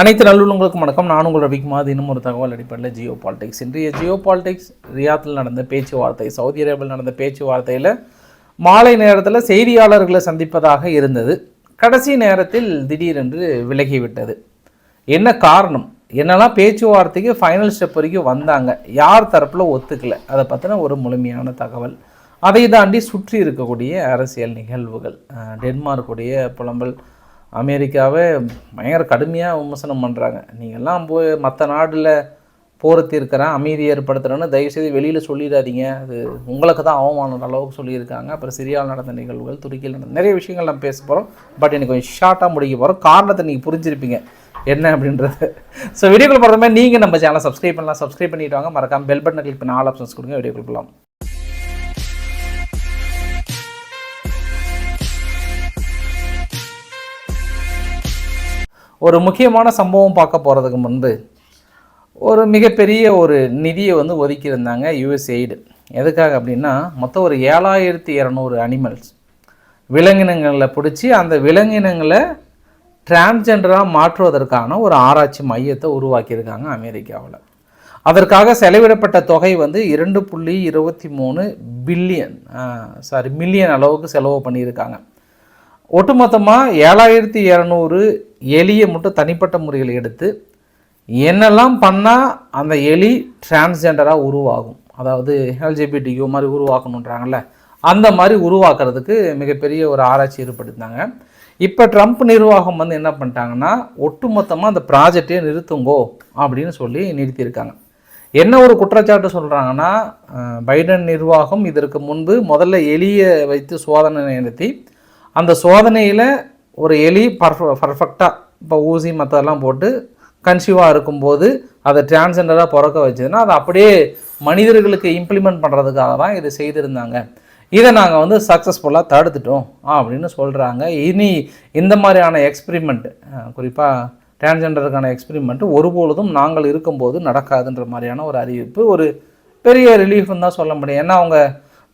அனைத்து நல்லுள்ளங்களுக்கும் வணக்கம். நான் உங்கள் ரவிக்குமார் இன்னும் ஒரு தகவல் அடிப்படையில் ஜியோ பாலிடிக்ஸ். இன்றைய ஜியோ பாலிடிக்ஸ் ரியாத்தில் நடந்த பேச்சுவார்த்தை சவுதி அரேபியாவில் நடந்த பேச்சுவார்த்தையில் மாலை நேரத்தில் செய்தியாளர்களை சந்திப்பதாக இருந்தது. கடைசி நேரத்தில் திடீரென்று விலகிவிட்டது. என்ன காரணம்? என்னெல்லாம் பேச்சுவார்த்தைக்கு ஃபைனல் ஸ்டெப் வரைக்கும் வந்தாங்க? யார் தரப்பில் ஒத்துக்கலை? அதை பற்றின ஒரு முழுமையான தகவல். அதை தாண்டி சுற்றி இருக்கக்கூடிய அரசியல் நிகழ்வுகள். டென்மார்க்குடைய புலம்பல் அமெரிக்காவை பயங்கர கடுமையாக விமர்சனம் பண்ணுறாங்க நீங்கள்லாம் போய் மற்ற நாட்டில் போரை தீர்க்கிறேன் அமைதி ஏற்படுத்துகிறேன்னு தயவுசெய்து வெளியில் சொல்லிடாதீங்க. அது உங்களுக்கு தான் அவமானம் அளவுக்கு சொல்லியிருக்காங்க. அப்புறம் சிரியாவில் நடந்த நிகழ்வுகள் துருக்கியில் நடந்த நிறைய விஷயங்கள் நம்ம பேச போகிறோம் பட் எனக்கு கொஞ்சம் ஷார்ட்டாக முடிக்க போகிறோம் காரணத்தை நீங்கள் புரிஞ்சிருப்பீங்க. என்ன அப்படின்றது. ஸோ வீடியோக்குள்ள போகிற மாதிரி நீங்கள் நம்ம சேனலை சப்ஸ்கிரைப் பண்ணலாம். சப்ஸ்கிரைப் பண்ணிவிட்டு வாங்க. மறக்காமல் பெல் பட்டனை கிளிக் பண்ணி ஆல் ஆப்ஷன்ஸ் கொடுங்க. வீடியோக்குள்ள போகலாம் ஒரு முக்கியமான சம்பவம் பார்க்க போகிறதுக்கு முன்பு ஒரு மிகப்பெரிய ஒரு நிதியை வந்து ஒதுக்கியிருந்தாங்க யுஎஸ்எய்டு எதுக்காக அப்படின்னா மொத்தம் ஒரு ஏழாயிரத்தி இரநூறு அனிமல்ஸ் விலங்கினங்களை பிடிச்சி அந்த விலங்கினங்களை டிரான்ஸ்ஜெண்டராக மாற்றுவதற்கான ஒரு ஆராய்ச்சி மையத்தை உருவாக்கியிருக்காங்க அமெரிக்காவில். அதற்காக செலவிடப்பட்ட தொகை வந்து இரண்டு புள்ளி இருபத்தி மூணு பில்லியன் சாரி மில்லியன் அளவுக்கு செலவு பண்ணியிருக்காங்க. ஒட்டுமொத்தமாக ஏழாயிரத்தி இரநூறு எலியை மட்டும் தனிப்பட்ட முறையில் எடுத்து என்னெல்லாம் பண்ணால் அந்த எலி டிரான்ஸ்ஜெண்டராக உருவாகும். அதாவது எல்ஜிபிடியூ மாதிரி உருவாக்கணுன்றாங்கல்ல அந்த மாதிரி உருவாக்குறதுக்கு மிகப்பெரிய ஒரு ஆராய்ச்சி ஏற்படுத்தினாங்க. இப்போ ட்ரம்ப் நிர்வாகம் வந்து என்ன பண்ணிட்டாங்கன்னா ஒட்டுமொத்தமாக அந்த ப்ராஜெக்டே நிறுத்துங்கோ அப்படின்னு சொல்லி நிறுத்தியிருக்காங்க என்ன ஒரு குற்றச்சாட்டு சொல்கிறாங்கன்னா பைடன் நிர்வாகம் இதற்கு முன்பு முதல்ல எலியை வைத்து சோதனை நடத்தி அந்த சோதனையில் ஒரு எலி பர்ஃப பர்ஃபெக்டாக இப்போ ஊசி மற்றதெல்லாம் போட்டு கன்சீவாக இருக்கும்போது அதை டிரான்ஸெண்டராக பிறக்க வச்சதுன்னா அதை அப்படியே மனிதர்களுக்கு இம்ப்ளிமெண்ட் பண்ணுறதுக்காக தான் இது செய்திருந்தாங்க. இதை நாங்கள் வந்து சக்ஸஸ்ஃபுல்லாக தடுத்துட்டோம் அப்படின்னு சொல்கிறாங்க இனி இந்த மாதிரியான எக்ஸ்பிரிமெண்ட் குறிப்பாக டிரான்ஸெண்டருக்கான எக்ஸ்பிரிமெண்ட் ஒருபொழுதும் நாங்கள் இருக்கும்போது நடக்காதுன்ற மாதிரியான ஒரு அறிவிப்பு ஒரு பெரிய ரிலீஃப்னு தான் சொல்ல முடியும். ஏன்னா அவங்க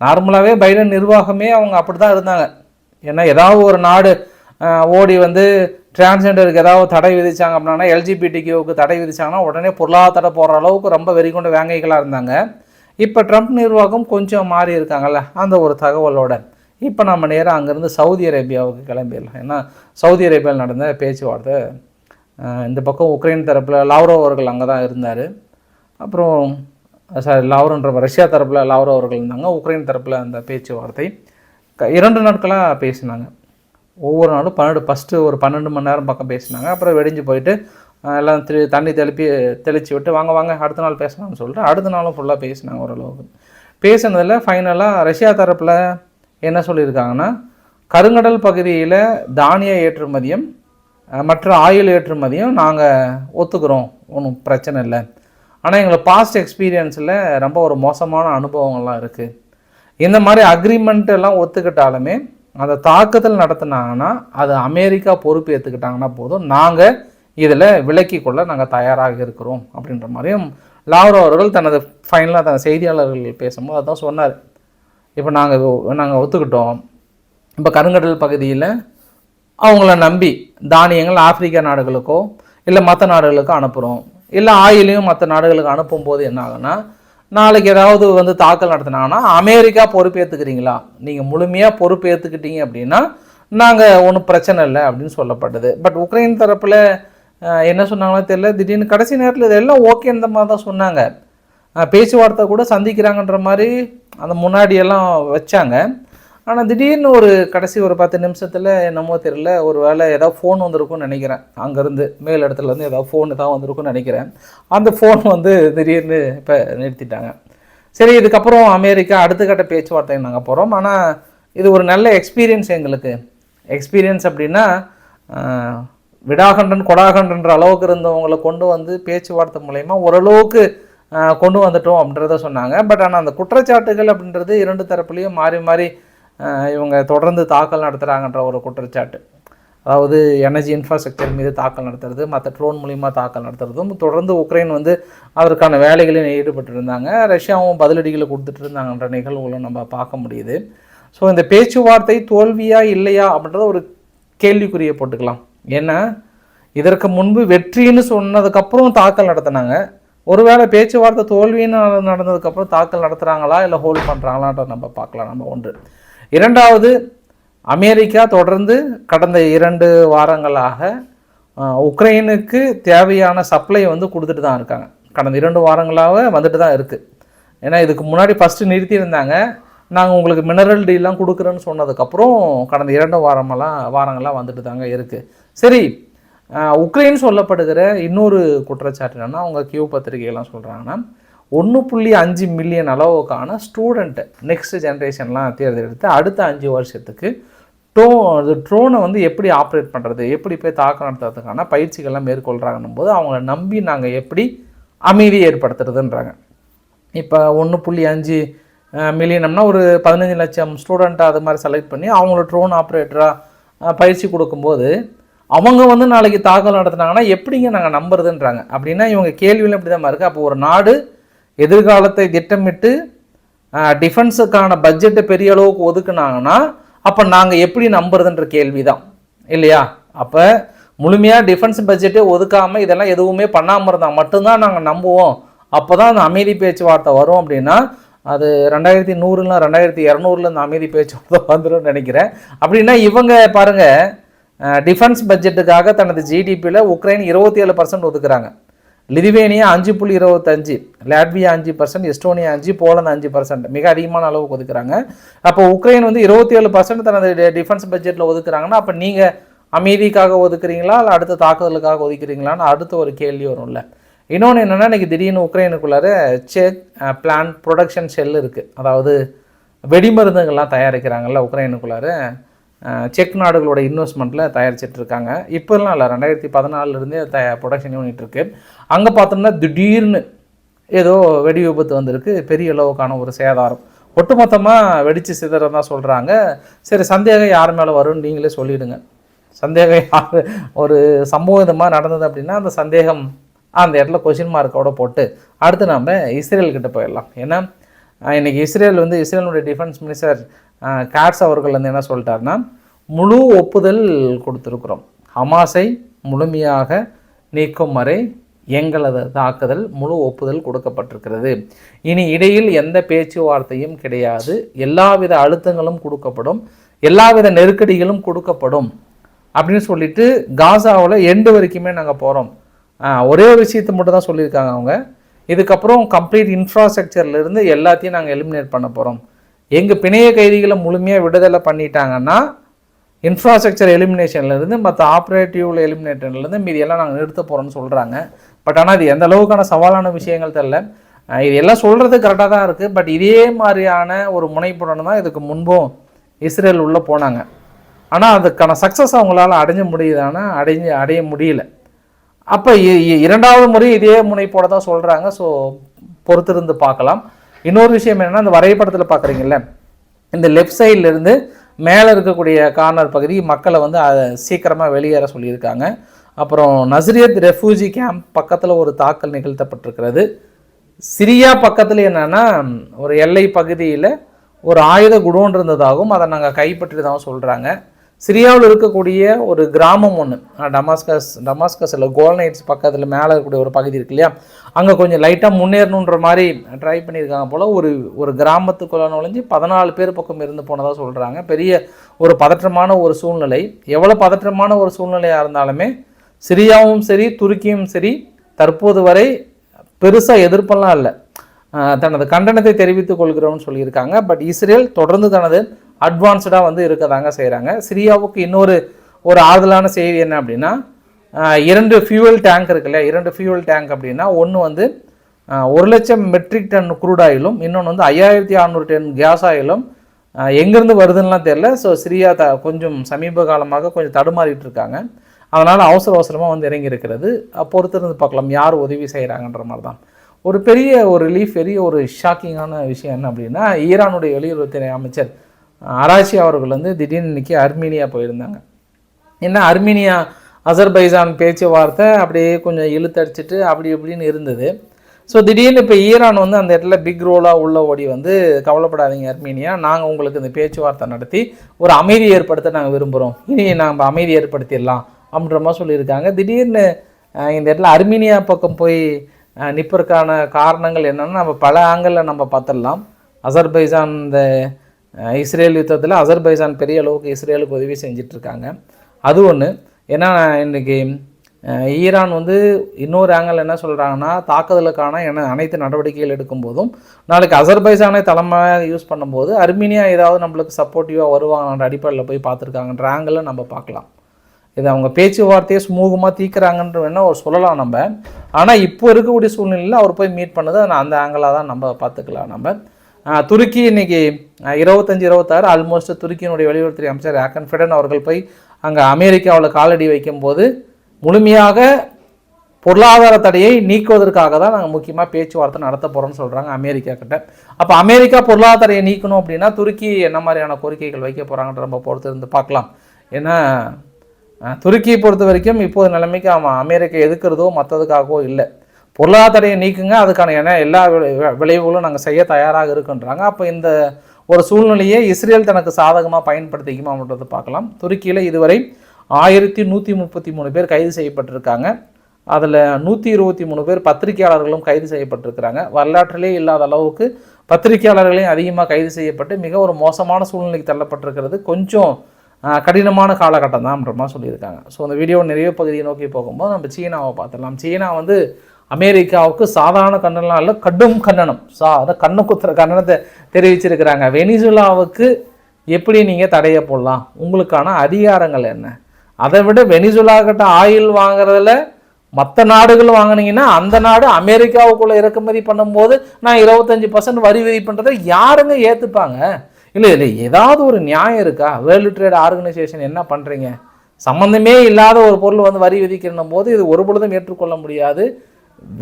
நார்மலாகவே பைடன் நிர்வாகமே அவங்க அப்படி தான் இருந்தாங்க. ஏன்னா ஏதாவது ஒரு நாடு ஓடி வந்து டிரான்ஸ்ஜெண்டருக்கு ஏதாவது தடை விதிச்சாங்க அப்படின்னா எல்ஜிபிடிக்கு தடை விதித்தாங்கன்னா உடனே பொருளாதார தடை போடுற அளவுக்கு ரொம்ப வெறிகொண்ட வேங்கைகளாக இருந்தாங்க. இப்போ ட்ரம்ப் நிர்வாகம் கொஞ்சம் மாறி இருக்காங்கல்ல அந்த ஒரு தகவலோட. இப்போ நம்ம நேராக அங்கேருந்து சவுதி அரேபியாவுக்கு கிளம்பிடலாம். ஏன்னா சவுதி அரேபியாவில் நடந்த பேச்சுவார்த்தை இந்த பக்கம் உக்ரைன் தரப்பில் லாவ்ரோ அவர்கள் அங்கே தான் இருந்தார். அப்புறம் சாரி லாவ்ரோன்ற ரஷ்யா தரப்பில் லாவ்ரோ அவர்கள் இருந்தாங்க உக்ரைன் தரப்பில் அந்த பேச்சுவார்த்தை. இரண்டு நாட்களாக பேசினாங்க. ஒவ்வொரு நாளும் பன்னெண்டு ஃபஸ்ட்டு ஒரு பன்னெண்டு மணி நேரம் பக்கம் பேசினாங்க. அப்புறம் வெடிஞ்சு போயிட்டு எல்லாம் திரு தண்ணி தெளிப்பி தெளித்து விட்டு வாங்க வாங்க அடுத்த நாள் பேசலாம்னு சொல்லிட்டு அடுத்த நாளும் ஃபுல்லாக பேசினாங்க ஓரளவுக்கு. பேசினதில் ஃபைனலாக ரஷ்யா தரப்பில் என்ன சொல்லியிருக்காங்கன்னா கருங்கடல் பகுதியில் தானிய ஏற்றுமதியும் மற்ற ஆயில் ஏற்றுமதியும் நாங்கள் ஒத்துக்கிறோம். ஒன்றும் பிரச்சனை இல்லை. ஆனால் எங்களை பாஸ்ட் எக்ஸ்பீரியன்ஸில் ரொம்ப ஒரு மோசமான அனுபவங்கள்லாம் இருக்குது இந்த மாதிரி அக்ரிமெண்ட் எல்லாம் ஒத்துக்கிட்டாலுமே அந்த தாக்குதல் நடத்தினாங்கன்னா அது அமெரிக்கா பொறுப்பு ஏற்றுக்கிட்டாங்கன்னா போதும். நாங்கள் இதில் விலக்கி கொள்ள நாங்கள் தயாராக இருக்கிறோம் அப்படின்ற மாதிரியும் லாவ்ரோ அவர்கள் தனது ஃபைனலாக தன் செய்தியாளர்கள் பேசும்போது அதான் சொன்னார். இப்போ நாங்கள் நாங்கள் ஒத்துக்கிட்டோம். இப்போ கருங்கடல் பகுதியில் அவங்கள நம்பி தானியங்கள் ஆப்பிரிக்கா நாடுகளுக்கோ இல்லை மற்ற நாடுகளுக்கோ அனுப்புகிறோம் இல்லை ஆயிலையும் மற்ற நாடுகளுக்கு அனுப்பும்போது என்ன ஆகுன்னா நாளைக்கு ஏதாவது வந்து தாக்கல் நடத்தினாங்கன்னா அமெரிக்கா பொறுப்பேற்றுக்கிறீங்களா நீங்கள் முழுமையாக பொறுப்பேற்றுக்கிட்டீங்க அப்படின்னா நாங்கள் ஒன்றும் பிரச்சனை இல்லை அப்படின்னு சொல்லப்பட்டது. பட் உக்ரைன் தரப்பில் என்ன சொன்னாங்களோ தெரியல. திடீர்னு கடைசி நேரத்தில் இதெல்லாம் ஓகேன்ற மாதிரி தான் சொன்னாங்க. பேச்சுவார்த்தை கூட சந்திக்கிறாங்கன்ற மாதிரி அந்த முன்னாடியெல்லாம் வச்சாங்க. ஆனால் திடீர்னு ஒரு கடைசி ஒரு பத்து நிமிஷத்தில் என்னமோ தெரியல ஒரு வேளை ஏதாவது ஃபோன் வந்திருக்கும்னு நினைக்கிறேன். அங்கேருந்து மேல் இடத்துலேருந்து ஏதாவது ஃபோன் ஏதாவது வந்திருக்கும்னு நினைக்கிறேன். அந்த ஃபோன் வந்து திடீர்னு இப்போ நிறுத்திட்டாங்க. சரி இதுக்கப்புறம் அமெரிக்கா அடுத்த கட்ட பேச்சுவார்த்தை நாங்கள் போகிறோம் ஆனால் இது ஒரு நல்ல எக்ஸ்பீரியன்ஸ் எங்களுக்கு. எக்ஸ்பீரியன்ஸ் அப்படின்னா விடாகண்டன் கொடாகண்டன்ற அளவுக்கு இருந்தவங்களை கொண்டு வந்து பேச்சுவார்த்தை மூலயமா ஓரளவுக்கு கொண்டு வந்துட்டோம் அப்படின்றத சொன்னாங்க. பட் ஆனால் அந்த குற்றச்சாட்டுகள் அப்படின்றது இரண்டு தரப்புலையும் மாறி மாறி இவங்க தொடர்ந்து தாக்கல் நடத்துகிறாங்கன்ற ஒரு குற்றச்சாட்டு. அதாவது எனர்ஜி இன்ஃப்ராஸ்ட்ரக்சர் மீது தாக்கல் நடத்துறது மற்ற ட்ரோன் மூலிமா தாக்கல் நடத்துறதும் தொடர்ந்து உக்ரைன் வந்து அதற்கான வேலைகளில் ஈடுபட்டு இருந்தாங்க ரஷ்யாவும் பதிலடிகளை கொடுத்துட்டு இருந்தாங்கன்ற நிகழ்வுகளும் நம்ம பார்க்க முடியுது. ஸோ இந்த பேச்சுவார்த்தை தோல்வியா இல்லையா அப்படின்றத ஒரு கேள்விக்குறியை போட்டுக்கலாம். ஏன்னா இதற்கு முன்பு வெற்றின்னு சொன்னதுக்கப்புறம் தாக்கல் நடத்தினாங்க. ஒருவேளை பேச்சுவார்த்தை தோல்வின்னு நடந்ததுக்கப்புறம் தாக்கல் நடத்துகிறாங்களா இல்லை ஹோல்ட் பண்ணுறாங்களான்ற நம்ம பார்க்கலாம். நம்ம ஒன்று. இரண்டாவது அமெரிக்கா தொடர்ந்து கடந்த இரண்டு வாரங்களாக உக்ரைனுக்கு தேவையான சப்ளை வந்து கொடுத்துட்டு தான் இருக்காங்க. கடந்த இரண்டு வாரங்களாக வந்துட்டு தான் இருக்குது ஏன்னா இதுக்கு முன்னாடி ஃபஸ்ட்டு நிறுத்தியிருந்தாங்க. நாங்கள் உங்களுக்கு மினரல் டீலாம் கொடுக்குறேன்னு சொன்னதுக்கப்புறம் கடந்த இரண்டு வாரமெல்லாம் வாரங்களாக வந்துட்டு தாங்க இருக்குது சரி உக்ரைன் சொல்லப்படுகிற இன்னொரு குற்றச்சாட்டு என்னென்னா அவங்க கியூ பத்திரிகையெல்லாம் சொல்கிறாங்கன்னா ஒன்று புள்ளி அஞ்சு மில்லியன் அளவுக்கான ஸ்டூடெண்ட்டு நெக்ஸ்ட் ஜென்ரேஷன்லாம் தேர்ந்தெடுத்து அடுத்த அஞ்சு வருஷத்துக்கு டோ அது ட்ரோனை வந்து எப்படி ஆப்ரேட் பண்ணுறது எப்படி போய் தாக்கம் நடத்துறதுக்கான பயிற்சிகள்லாம் மேற்கொள்கிறாங்கன்னும் போது அவங்கள நம்பி நாங்கள் எப்படி அமைதி ஏற்படுத்துறதுன்றாங்க. இப்போ ஒன்று புள்ளி அஞ்சு மில்லியனம்னா ஒரு பதினஞ்சு லட்சம் ஸ்டூடெண்ட்டை அது மாதிரி செலக்ட் பண்ணி அவங்கள ட்ரோன் ஆப்ரேட்டராக பயிற்சி கொடுக்கும்போது அவங்க வந்து நாளைக்கு தாக்கல் நடத்துனாங்கன்னா எப்படிங்க நாங்கள் நம்புறதுன்றாங்க. அப்படின்னா இவங்க கேள்வியில் இப்படி தான் இருக்குது அப்போ ஒரு நாடு எதிர்காலத்தை திட்டமிட்டு டிஃபென்ஸுக்கான பட்ஜெட்டை பெரிய அளவுக்கு ஒதுக்குனாங்கன்னா அப்போ நாங்கள் எப்படி நம்புறதுன்ற கேள்வி தான் இல்லையா? அப்போ முழுமையாக டிஃபென்ஸ் பட்ஜெட்டே ஒதுக்காமல் இதெல்லாம் எதுவுமே பண்ணாமல் இருந்தால் மட்டும்தான் நாங்கள் நம்புவோம். அப்போ தான் அந்த அமைதி பேச்சுவார்த்தை வரும் அப்படின்னா அது ரெண்டாயிரத்தி நூறுல ரெண்டாயிரத்தி இரநூறுல இந்த அமைதி பேச்சுவார்த்தை வந்துரும்னு நினைக்கிறேன். அப்படின்னா இவங்க பாருங்கள் டிஃபென்ஸ் பட்ஜெட்டுக்காக தனது ஜிடிபியில் உக்ரைன் இருபத்தி ஏழு பர்சன்ட் ஒதுக்குறாங்க. லிதுவேனியா அஞ்சு புள்ளி இருபத்தஞ்சு லாட்வியா அஞ்சு பர்சன்ட் எஸ்டோனியா அஞ்சு போலந்து அஞ்சு பர்சன்ட் மிக அதிகமான அளவுக்கு ஒதுக்குறாங்க. அப்போ உக்ரைன் வந்து இருபத்தி ஏழு பர்சன்ட் தனது டிஃபென்ஸ் பட்ஜெட்டில் ஒதுக்குறாங்கன்னா அப்போ நீங்கள் அமைதிக்காக ஒதுக்குறீங்களா இல்லை அடுத்த தாக்குதலுக்காக ஒதுக்குறீங்களான்னு அடுத்த ஒரு கேள்வி வரும்ல. இன்னொன்று என்னென்னா இன்றைக்கி திடீர்னு உக்ரைனுக்குள்ளார செக் பிளான் ப்ரொடக்ஷன் செல் இருக்குது அதாவது வெடிமருந்துகள்லாம் தயாரிக்கிறாங்கல்ல உக்ரைனுக்குள்ளார. செக் நாடுகளோட இன்வெஸ்ட்மெண்ட்டில் தயாரிச்சிட்டு இருக்காங்க. இப்போல்லாம் இல்லை ரெண்டாயிரத்தி பதினாலிருந்தே த ப்ரொடக்ஷன் யூனிட் இருக்குது அங்கே பார்த்தோம்னா திடீர்னு ஏதோ வெடி விபத்து வந்திருக்கு. பெரிய அளவுக்கான ஒரு சேதாரம். ஒட்டுமொத்தமாக வெடித்து சிதறம் தான் சொல்கிறாங்க சரி சந்தேகம் யார் மேலே வரும்னு நீங்களே சொல்லிவிடுங்க சந்தேகம் யார் ஒரு சம்பவம் இந்த மாதிரி நடந்தது அப்படின்னா அந்த சந்தேகம் அந்த இடத்துல கொஷின் மார்க்கோட போட்டு அடுத்து நாம் இஸ்ரேல்கிட்ட போயிடலாம். ஏன்னா இன்றைக்கி இஸ்ரேல் வந்து இஸ்ரேலுடைய டிஃபென்ஸ் மினிஸ்டர் காட்ஸ் அவர்கள் வந்து என்ன சொல்லிட்டாருன்னா முழு ஒப்புதல் கொடுத்துருக்குறோம். ஹமாஸை முழுமையாக நீக்கும் வரை எங்களது தாக்குதல் முழு ஒப்புதல் கொடுக்கப்பட்டிருக்கிறது. இனி இடையில் எந்த பேச்சுவார்த்தையும் கிடையாது. எல்லாவித அழுத்தங்களும் கொடுக்கப்படும். எல்லாவித நெருக்கடிகளும் கொடுக்கப்படும். அப்படின்னு சொல்லிட்டு காசாவில் எண்டு வரைக்குமே நாங்கள் போகிறோம் ஒரே ஒரு விஷயத்தை மட்டும் தான் சொல்லியிருக்காங்க அவங்க. இதுக்கப்புறம் கம்ப்ளீட் இன்ஃப்ராஸ்ட்ரக்சர்லேருந்து எல்லாத்தையும் நாங்கள் எலிமினேட் பண்ண போகிறோம் எங்கள் பிணைய கைதிகளை முழுமையாக விடுதலை பண்ணிட்டாங்கன்னா இன்ஃப்ராஸ்ட்ரக்சர் எலிமினேஷன்லேருந்து மற்ற ஆப்ரேட்டிவ் எலிமினேஷன்லேருந்து மீதி எல்லாம் நாங்கள் நிறுத்த போகிறோம்னு சொல்கிறாங்க பட் ஆனால் இது எந்த அளவுக்கான சவாலான விஷயங்கள் தெரில இது எல்லாம் சொல்கிறது கரெக்டாக தான் இருக்குது பட் இதே மாதிரியான ஒரு முனைப்புடன் தான் இதுக்கு முன்பும் இஸ்ரேல் உள்ளே போனாங்க. ஆனால் அதுக்கான சக்ஸஸ் அவங்களால அடைஞ்ச முடியுதானா? அடைஞ்சு அடைய முடியல. அப்போ இரண்டாவது முறை இதே முனைப்போட தான் சொல்கிறாங்க ஸோ பொறுத்திருந்து பார்க்கலாம். இன்னொரு விஷயம் என்னென்னா இந்த வரைபடத்தில் பார்க்குறீங்கல்ல இந்த லெஃப்ட் இருந்து மேலே இருக்கக்கூடிய கார்னர் பகுதி மக்களை வந்து சீக்கிரமாக வெளியேற சொல்லியிருக்காங்க. அப்புறம் நஸ்ரியத் ரெஃப்யூஜி கேம்ப் பக்கத்தில் ஒரு தாக்கல் நிகழ்த்தப்பட்டிருக்கிறது. சிரியா பக்கத்தில் என்னென்னா ஒரு எல்லை பகுதியில் ஒரு ஆயுத குடோன் இருந்ததாகவும் அதை நாங்கள் கைப்பற்றியதாகவும் சொல்கிறாங்க சிரியாவில் இருக்கக்கூடிய ஒரு கிராமம் ஒன்று டமாஸ்கஸ் டமாஸ்கஸ் இல்லை கோல்நைட்ஸ் பக்கத்தில் மேலே இருக்கக்கூடிய ஒரு பகுதி இருக்கு இல்லையா? அங்கே கொஞ்சம் லைட்டாக முன்னேறணுன்ற மாதிரி ட்ரை பண்ணியிருக்காங்க போல் ஒரு ஒரு கிராமத்துக்குள்ளே நுழைஞ்சு பதினாலு பேர் பக்கம் இருந்து போனதாக சொல்கிறாங்க பெரிய ஒரு பதற்றமான ஒரு சூழ்நிலை. எவ்வளோ பதற்றமான ஒரு சூழ்நிலையாக இருந்தாலுமே சிரியாவும் சரி துருக்கியும் சரி தற்போது வரை பெருசாக எதிர்ப்பெல்லாம் இல்லை. தனது கண்டனத்தை தெரிவித்துக் கொள்கிறோம்னு சொல்லியிருக்காங்க. பட் இஸ்ரேல் தொடர்ந்து தனது அட்வான்ஸ்டாக வந்து இருக்கதாங்க செய்கிறாங்க சிரியாவுக்கு இன்னொரு ஒரு ஆறுதலான செய்தி என்ன அப்படின்னா இரண்டு ஃபியூவல் டேங்க் இருக்குல்ல இரண்டு ஃபியூவல் டேங்க் அப்படின்னா ஒன்று வந்து ஒரு லட்சம் மெட்ரிக் டன் குரூட் ஆயிலும் இன்னொன்று வந்து ஐயாயிரத்தி அறநூறு டன் கேஸ் ஆயிலும் எங்கேருந்து வருதுன்னுலாம் தெரில ஸோ சிரியா த கொஞ்சம் சமீப காலமாக கொஞ்சம் தடுமாறிட்டு இருக்காங்க. அதனால் அவசர அவசரமாக வந்து இறங்கி இருக்கிறது பொறுத்திருந்து பார்க்கலாம் யார் உதவி செய்கிறாங்கன்ற மாதிரி தான் ஒரு பெரிய ஒரு ரிலீஃப் பெரிய ஒரு ஷாக்கிங்கான விஷயம் என்ன அப்படின்னா ஈரானுடைய வெளியுறவுத்துறை அமைச்சர் அஹ் அராச்சி அவர்கள் வந்து திடீர்னு இன்னைக்கு அர்மீனியா போயிருந்தாங்க. என்ன அர்மீனியா அசர்பைசான் பேச்சுவார்த்தை அப்படியே கொஞ்சம் இழுத்தடிச்சிட்டு அப்படி இப்படின்னு இருந்தது. ஸோ திடீர்னு இப்போ ஈரான் வந்து அந்த இடத்துல பிக் ரோலாக உள்ள ஓடி வந்து கவலைப்படாதீங்க அர்மீனியா நாங்கள் உங்களுக்கு இந்த பேச்சுவார்த்தை நடத்தி ஒரு அமைதி ஏற்படுத்த நாங்கள் விரும்புகிறோம் இனி நாம் அமைதி ஏற்படுத்திடலாம். அப்படின்ற மாதிரி சொல்லியிருக்காங்க. திடீர்னு இந்த இடத்துல அர்மீனியா பக்கம் போய் நிற்பதற்கான காரணங்கள் என்னென்னா நம்ம பல ஆங்கிளில் நம்ம பார்த்துடலாம். அசர்பைஜான் இந்த இஸ்ரேல் யுத்தத்தில் அசர்பைஜான் பெரிய அளவுக்கு இஸ்ரேலுக்கு உதவி செஞ்சிட்ருக்காங்க. அது ஒன்று ஏன்னா இன்றைக்கி ஈரான் வந்து இன்னொரு ஆங்கிள் என்ன சொல்கிறாங்கன்னா தாக்குதலுக்கான என அனைத்து நடவடிக்கைகள் எடுக்கும்போதும் நாளைக்கு அசர்பைசானை தலைமையாக யூஸ் பண்ணும்போது அர்மீனியா ஏதாவது நம்மளுக்கு சப்போர்ட்டிவாக வருவாங்கன்ற அடிப்படையில் போய் பார்த்துருக்காங்கன்ற ஆங்கிளில் நம்ம பார்க்கலாம். இது அவங்க பேச்சுவார்த்தையை சுமூகமாக தீர்க்குறாங்கன்ற வேணால் அவர் சொல்லலாம் நம்ம. ஆனால் இப்போ இருக்கக்கூடிய சூழ்நிலையில் அவர் போய் மீட் பண்ணது அந்த ஆங்கிளாக தான் நம்ம பார்த்துக்கலாம் நம்ம. துருக்கி இன்னைக்கு இருபத்தஞ்சி இருபத்தாறு ஆல்மோஸ்ட் துருக்கியினுடைய வெளியுறவுத்துறை அமைச்சர் ஆக்கன் ஃபிடன் அவர்கள் போய் அங்கே அமெரிக்காவில் காலடி வைக்கும்போது முழுமையாக பொருளாதார தடையை நீக்குவதற்காக தான் நாங்கள் முக்கியமாக பேச்சுவார்த்தை நடத்த போகிறோம்னு சொல்கிறாங்க அமெரிக்கா கிட்ட. அப்போ அமெரிக்கா பொருளாதார தடையை நீக்கணும் அப்படின்னா துருக்கி என்ன மாதிரியான கோரிக்கைகள் வைக்க போகிறாங்கன்ற நம்ம பொறுத்து இருந்து பார்க்கலாம். ஏன்னா துருக்கியை பொறுத்த வரைக்கும் இப்போது நிலைமைக்கு அவன் அமெரிக்கா எதுக்கிறதோ மற்றதுக்காகவோ இல்லை. பொருளாதாரத்தையை நீக்குங்க அதுக்கான என எல்லா விளை- விளைவுகளும் நாங்கள் செய்ய தயாராக இருக்குன்றாங்க. அப்போ இந்த ஒரு சூழ்நிலையை இஸ்ரேல் தனக்கு சாதகமாக பயன்படுத்திக்குமா அப்படின்றத பார்க்கலாம். துருக்கியில் இதுவரை ஆயிரத்தி நூற்றி முப்பத்தி மூணு பேர் கைது செய்யப்பட்டிருக்காங்க. அதில் நூற்றி இருபத்தி மூணு பேர் பத்திரிகையாளர்களும் கைது செய்யப்பட்டிருக்கிறாங்க. வரலாற்றிலே இல்லாத அளவுக்கு பத்திரிகையாளர்களையும் அதிகமாக கைது செய்யப்பட்டு மிக ஒரு மோசமான சூழ்நிலைக்கு தள்ளப்பட்டிருக்கிறது. கொஞ்சம் கடினமான காலகட்டம் தான்ன்ற மாதிரி சொல்லியிருக்காங்க. ஸோ அந்த வீடியோ நிறைய பகுதியை நோக்கி போகும்போது நம்ம சீனாவை பார்த்துடலாம். சீனா வந்து அமெரிக்காவுக்கு சாதாரண கண்டனம் இல்லை கடும் கண்டனம். சா அதை கண்ணு குத்துற கண்டனத்தை தெரிவிச்சிருக்கிறாங்க. வெனிசுலாவுக்கு எப்படி நீங்கள் தடையை போடலாம்? உங்களுக்கான அதிகாரங்கள் என்ன? அதை விட வெனிசுலா கிட்ட ஆயில் வாங்குறதுல மற்ற நாடுகள் வாங்கினீங்கன்னா அந்த நாடு அமெரிக்காவுக்குள்ளே இறக்குமதி பண்ணும்போது நான் இருபத்தஞ்சி பர்சன்ட் வரி விதிப்புன்றதை யாருங்க ஏற்றுப்பாங்க இல்லை இல்லை ஏதாவது ஒரு நியாயம் இருக்கா? வேர்ல்டு ட்ரேட் ஆர்கனைசேஷன் என்ன பண்ணுறீங்க சம்மந்தமே இல்லாத ஒரு பொருள் வந்து வரி விதிக்கணும் போது இது ஒரு பொழுதும் ஏற்றுக்கொள்ள முடியாது.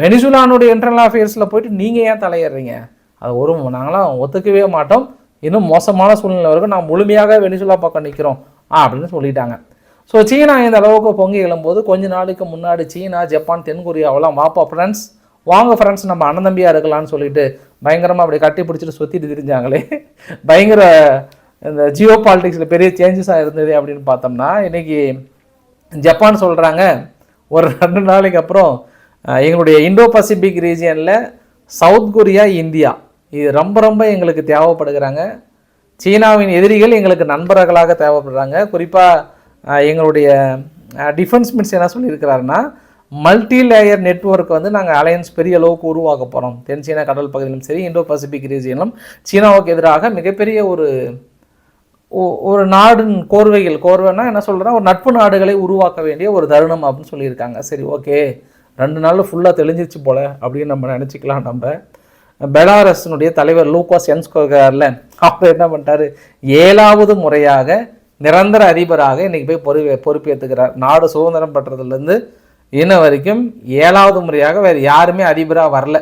வெனிசுலானுடைய இன்டர்னல் அஃபேர்ஸில் போயிட்டு நீங்கள் ஏன் தலையிடுறீங்க அது ஒரு நாங்களாம் ஒத்துக்கவே மாட்டோம். இன்னும் மோசமான சூழ்நிலை வரைக்கும் நான் முழுமையாக வெனிசுலா பக்கம் நிற்கிறோம் ஆ அப்படின்னு சொல்லிட்டாங்க. ஸோ சீனா இந்த அளவுக்கு பொங்கி எழும்போது கொஞ்ச நாளுக்கு முன்னாடி சீனா ஜப்பான் தென்கொரியாவெல்லாம் வாப்பா ஃப்ரெண்ட்ஸ் வாங்க ஃப்ரெண்ட்ஸ் நம்ம அண்ணன் தம்பியாக இருக்கலாம்னு சொல்லிட்டு பயங்கரமாக அப்படி கட்டி பிடிச்சிட்டு சுற்றிட்டு திரிஞ்சாங்களே. பயங்கர இந்த ஜியோ பாலிட்டிக்ஸில் பெரிய சேஞ்சஸாக இருந்தது அப்படின்னு பார்த்தோம்னா இன்னைக்கு ஜப்பான் சொல்கிறாங்க ஒரு ரெண்டு நாளைக்கு அப்புறம் எங்களுடைய இந்தோ பசிபிக் ரீஜியனில் சவுத் கொரியா இந்தியா. இது ரொம்ப ரொம்ப எங்களுக்கு தேவைப்படுகிறாங்க. சீனாவின் எதிரிகள் எங்களுக்கு நண்பர்களாக தேவைப்படுறாங்க. குறிப்பாக எங்களுடைய டிஃபென்ஸ் மினிஸ்டர் என்ன சொல்லியிருக்கிறாருன்னா மல்டி லேயர் நெட்வொர்க் வந்து நாங்கள் அலையன்ஸ் பெரிய அளவுக்கு உருவாக்க போகிறோம் தென் சீனா கடல் பகுதியிலும் சரி இந்தோ பசிபிக் ரீஜியனிலும் சீனாவுக்கு எதிராக மிகப்பெரிய ஒரு ஒரு நாடின் கோர்வைகள் கோர்வைன்னா என்ன சொல்கிறேன்னா ஒரு நட்பு நாடுகளை உருவாக்க வேண்டிய ஒரு தருணம் அப்படின்னு சொல்லியிருக்காங்க. சரி ஓகே. ரெண்டு நாளில் ஃபுல்லாக தெளிஞ்சிருச்சு போல அப்படின்னு நம்ம நினச்சிக்கலாம் நம்ம. பெலாரஸினுடைய தலைவர் லூகாஸ் என்ஸ்கோகாரில் அவர் என்ன பண்ணிட்டாரு? ஏழாவது முறையாக நிரந்தர அதிபராக இன்றைக்கி போய் பொறு பொறுப்பேற்றுக்கிறார் நாடு சுதந்திரம் பெற்றதுலேருந்து இன்ன வரைக்கும் ஏழாவது முறையாக வேறு யாருமே அதிபராக வரல.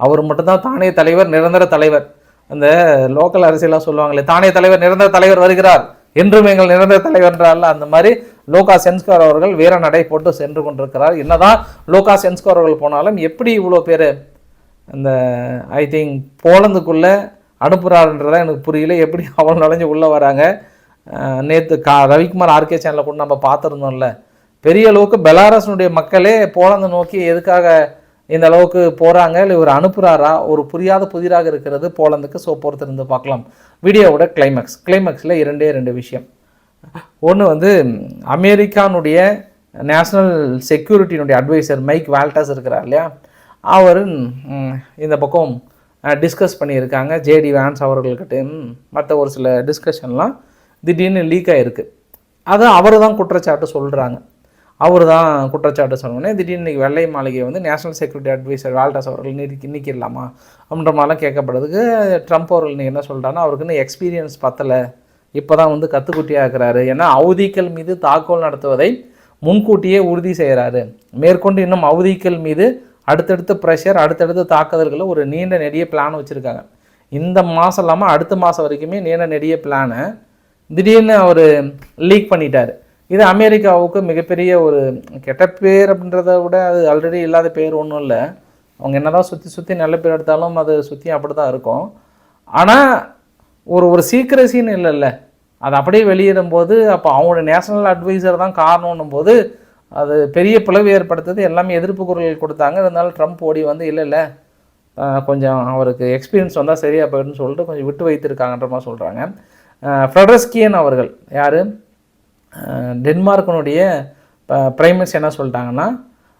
அவர் மட்டும்தான் தானே தலைவர் நிரந்தர தலைவர். அந்த லோக்கல் அரசியலாக சொல்லுவாங்களே தானே தலைவர் நிரந்தர தலைவர் வருகிறார். என்றும் எங்கள் நிரந்தர தலைவர்ன்றால அந்த மாதிரி லோகா சென்ஸ்கர் அவர்கள் வீர நடை போட்டு சென்று கொண்டிருக்கிறார். என்னதான் லோகா சென்ஸ்கர் அவர்கள் போனாலும் எப்படி இவ்வளோ பேர் அந்த ஐ திங்க் போலந்துக்குள்ளே அனுப்புகிறாருன்றதான் எனக்கு புரியல. எப்படி அவள் நுழைஞ்சு உள்ளே வராங்க? நேற்று கா ரவிக்குமார் ஆர்கே சேனலில் கூட நம்ம பார்த்துருந்தோம்ல. பெரிய அளவுக்கு பெலாரஸினுடைய மக்களே போலந்து நோக்கி எதுக்காக இந்த அளவுக்கு போகிறாங்க இல்லை இவர் அனுப்புகிறாரா ஒரு புரியாத புதிராக இருக்கிறது போலந்துக்கு. ஸோ பொறுத்திருந்து பார்க்கலாம். வீடியோவோட கிளைமேக்ஸ் கிளைமேக்ஸில் இரண்டே ரெண்டு விஷயம். ஒன்று வந்து அமெரிக்கானுடைய நேஷ்னல் செக்யூரிட்டியினுடைய அட்வைசர் மைக் வால்டாஸ் இருக்கிறார் இல்லையா? அவர் இந்த பக்கம் டிஸ்கஸ் பண்ணியிருக்காங்க. ஜேடி வேன்ஸ் அவர்கள்கிட்ட. மற்ற ஒரு சில டிஸ்கஷன்லாம் திடீர்னு லீக் ஆகிருக்கு அது அவர் தான் குற்றச்சாட்டு சொல்கிறாங்க அவர் தான் குற்றச்சாட்டு சொன்னோடனே திடீர்னு இன்றைக்கி வெள்ளை மாளிகை வந்து நேஷனல் செக்யூரிட்டி அட்வைசர் வால்டாஸ் அவர்கள் நீக்கி நிற்கிடலாமா அப்படின்ற மாதிரிலாம் கேட்கப்படுறதுக்கு ட்ரம்ப் அவர்கள் நீ என்ன சொல்கிறாங்கன்னா அவருக்கு இன்னும் எக்ஸ்பீரியன்ஸ் பத்தலை. இப்போ தான் வந்து கத்துக்குட்டியாக இருக்கிறாரு. ஏன்னா அவதிக்கள் மீது தாக்குதல் நடத்துவதை முன்கூட்டியே உறுதி செய்கிறாரு மேற்கொண்டு இன்னும் அவதிக்கள் மீது அடுத்தடுத்த ப்ரெஷர் அடுத்தடுத்த தாக்குதல்களை ஒரு நீண்ட நெடிய பிளான் வச்சுருக்காங்க. இந்த மாதம் இல்லாமல் அடுத்த மாதம் வரைக்குமே நீண்ட நெடிய பிளானை திடீர்னு அவர் லீக் பண்ணிட்டார். இது அமெரிக்காவுக்கு மிகப்பெரிய ஒரு கெட்ட பேர் அப்படின்றத விட அது ஆல்ரெடி இல்லாத பேர் ஒன்றும் இல்லை. அவங்க என்னதான் சுற்றி சுற்றி நல்ல பேர் எடுத்தாலும் அது சுற்றி அப்படி தான் இருக்கும். ஆனால் ஒரு ஒரு சீக்கிரசின்னு இல்லைல்ல. அது அப்படியே வெளியிடும் போது அப்போ அவங்களோட நேஷனல் அட்வைசர் தான் காரணம்னும் போது அது பெரிய பிளவு ஏற்படுத்தது. எல்லாமே எதிர்ப்பு குரல்கள் கொடுத்தாங்க. இருந்தாலும் ட்ரம்ப் ஓடி வந்து இல்லை இல்லை. கொஞ்சம் அவருக்கு எக்ஸ்பீரியன்ஸ் வந்தால் சரியாக போயிடுன்னு சொல்லிட்டு கொஞ்சம் விட்டு வைத்திருக்காங்கன்ற மாதிரி சொல்கிறாங்க ஃப்ரெட்ரஸ்கியன் அவர்கள் யார்? டென்மார்க்கினுடைய பிரைம் என்ன சொல்லிட்டாங்கன்னா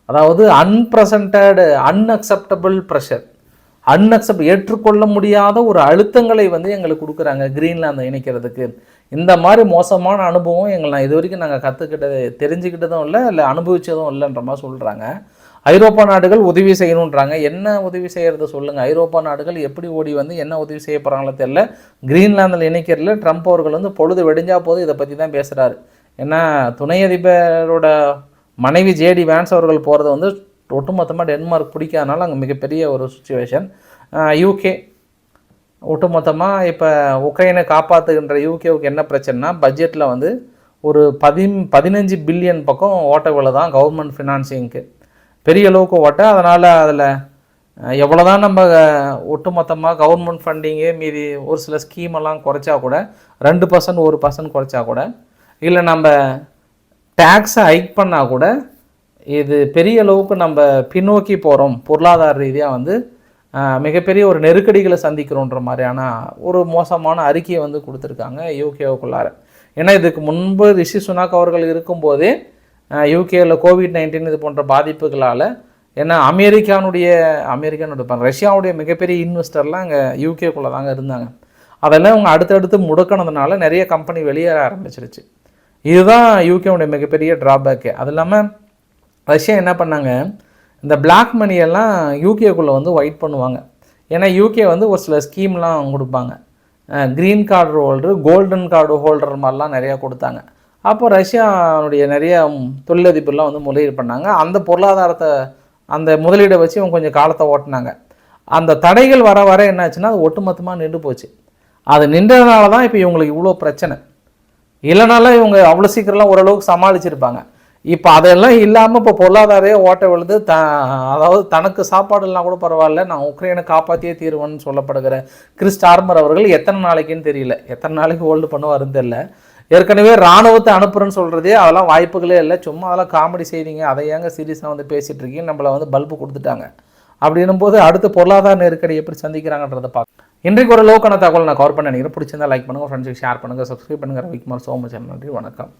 அதாவது அன்பிரசன்டடு அன்அக்செப்டபிள் ப்ரெஷர் அன்அக்செப்ட் ஏற்றுக்கொள்ள முடியாத ஒரு அழுத்தங்களை வந்து எங்களுக்கு கொடுக்குறாங்க கிரீன்லாந்தை இணைக்கிறதுக்கு. இந்த மாதிரி மோசமான அனுபவம் எங்களை நான் இது வரைக்கும் நாங்கள் கற்றுக்கிட்டது தெரிஞ்சுக்கிட்டதும் இல்லை இல்லை அனுபவித்ததும் இல்லைன்ற மாதிரி சொல்கிறாங்க ஐரோப்பா நாடுகள் உதவி செய்யணுன்றாங்க என்ன உதவி செய்கிறது சொல்லுங்கள் ஐரோப்பா நாடுகள் எப்படி ஓடி வந்து என்ன உதவி செய்ய போகிறாங்களோ தெரில கிரீன்லாந்தில் இணைக்கிறதுல ட்ரம்ப் அவர்கள் வந்து பொழுது வெடிஞ்சா போது இதை பற்றி தான் பேசுகிறாரு ஏன்னா துணை அதிபரோட மனைவி ஜேடி வேன்ஸ் அவர்கள் போகிறது வந்து ஒட்டுமொத்தமாக டென்மார்க் பிடிக்காதனால அங்கே மிகப்பெரிய ஒரு சுச்சுவேஷன் யூகே ஒட்டுமொத்தமாக இப்போ உக்ரைனை காப்பாற்றுகின்ற யூகேவுக்கு என்ன பிரச்சனைனா பட்ஜெட்டில் வந்து ஒரு பதி பதினஞ்சு பில்லியன் பக்கம் ஓட்ட தான் கவர்மெண்ட் ஃபினான்சிங்க்கு பெரிய அளவுக்கு ஓட்ட அதனால் அதில் எவ்வளோ தான் நம்ம ஒட்டுமொத்தமாக கவர்மெண்ட் ஃபண்டிங்கு மீதி ஒரு சில ஸ்கீமெல்லாம் குறைச்சா கூட ரெண்டு பர்சன்ட் ஒரு பர்சன்ட் குறைச்சா கூட இல்லை நம்ம டேக்ஸை ஹைக் பண்ணால் கூட இது பெரிய அளவுக்கு நம்ம பின்னோக்கி போகிறோம் பொருளாதார ரீதியாக வந்து மிகப்பெரிய ஒரு நெருக்கடிகளை சந்திக்கிறோன்ற மாதிரியான ஒரு மோசமான அறிக்கையை வந்து கொடுத்துருக்காங்க யூகேவுக்குள்ளார ஏன்னா இதுக்கு முன்பு ரிஷி சுனாக் அவர்கள் இருக்கும்போதே யூகேயில் கோவிட் நைன்டீன் இது போன்ற பாதிப்புகளால் ஏன்னா அமெரிக்கானுடைய அமெரிக்கான்னு ரஷ்யாவுடைய மிகப்பெரிய இன்வெஸ்டர்லாம் அங்கே யூகேக்குள்ளே தாங்க இருந்தாங்க. அதெல்லாம் அவங்க அடுத்தடுத்து முடக்கினதுனால நிறைய கம்பெனி வெளியேற ஆரம்பிச்சிருச்சு. இதுதான் யூகேவுடைய மிகப்பெரிய ட்ராபேக்கு அது இல்லாமல் ரஷ்யா என்ன பண்ணாங்க? இந்த பிளாக் மணியெல்லாம் யூகேக்குள்ளே வந்து ஒயிட் பண்ணுவாங்க. ஏன்னா யூகே வந்து ஒரு சில ஸ்கீம்லாம் கொடுப்பாங்க. Green card holder golden card holder மாதிரிலாம் நிறையா கொடுத்தாங்க. அப்போ ரஷ்யாவுடைய நிறைய தொழிலதிபர்லாம் வந்து முதலீடு பண்ணாங்க. அந்த பொருளாதாரத்தை அந்த முதலீடை வச்சு அவங்க கொஞ்சம் காலத்தை ஓட்டினாங்க. அந்த தடைகள் வர வர என்னாச்சுன்னா அது ஒட்டுமொத்தமாக நின்று போச்சு. அது நின்றதுனால தான் இப்போ இவங்களுக்கு இவ்வளோ பிரச்சனை. இல்லைனாலும் இவங்க அவ்வளோ சீக்கிரம்லாம் ஓரளவுக்கு சமாளிச்சிருப்பாங்க. இப்போ அதெல்லாம் இல்லாமல் இப்போ பொருளாதாரே ஓட்ட விழுது த அதாவது தனக்கு சாப்பாடு இல்லைனா கூட பரவாயில்ல நான் உக்ரைனை காப்பாற்றியே தீர்வேன்னு சொல்லப்படுகிற கிறிஸ் ஆர்மர் அவர்கள் எத்தனை நாளைக்குன்னு தெரியல. எத்தனை நாளைக்கு ஹோல்டு பண்ணுவாருன்னு தெரியல. ஏற்கனவே இராணுவத்தை அனுப்புகிறேன்னு சொல்கிறதே அதெல்லாம் வாய்ப்புகளே இல்லை. சும்மா அதெல்லாம் காமெடி செய்வீங்க அதை ஏங்க சீரியஸாக வந்து பேசிகிட்டு இருக்கீங்க நம்மளை வந்து பல்பு கொடுத்துட்டாங்க. அப்படின்னும் போது அடுத்து பொருளாதார நெருக்கடி எப்படி சந்திக்கிறாங்கன்றதை பார்க்க இன்றைக்கு ஒரு லோக்கான தகவல் நான் கவர் பண்ண நினைக்கிறேன். பிடிச்சிருந்தா லைக் பண்ணுங்கள் ஃப்ரெண்ட்ஸுக்கு ஷேர் பண்ணுங்கள் சப்ஸ்கிரைப் பண்ணுங்கள் ரவிக்குமார் சோமச்சன் நன்றி வணக்கம்.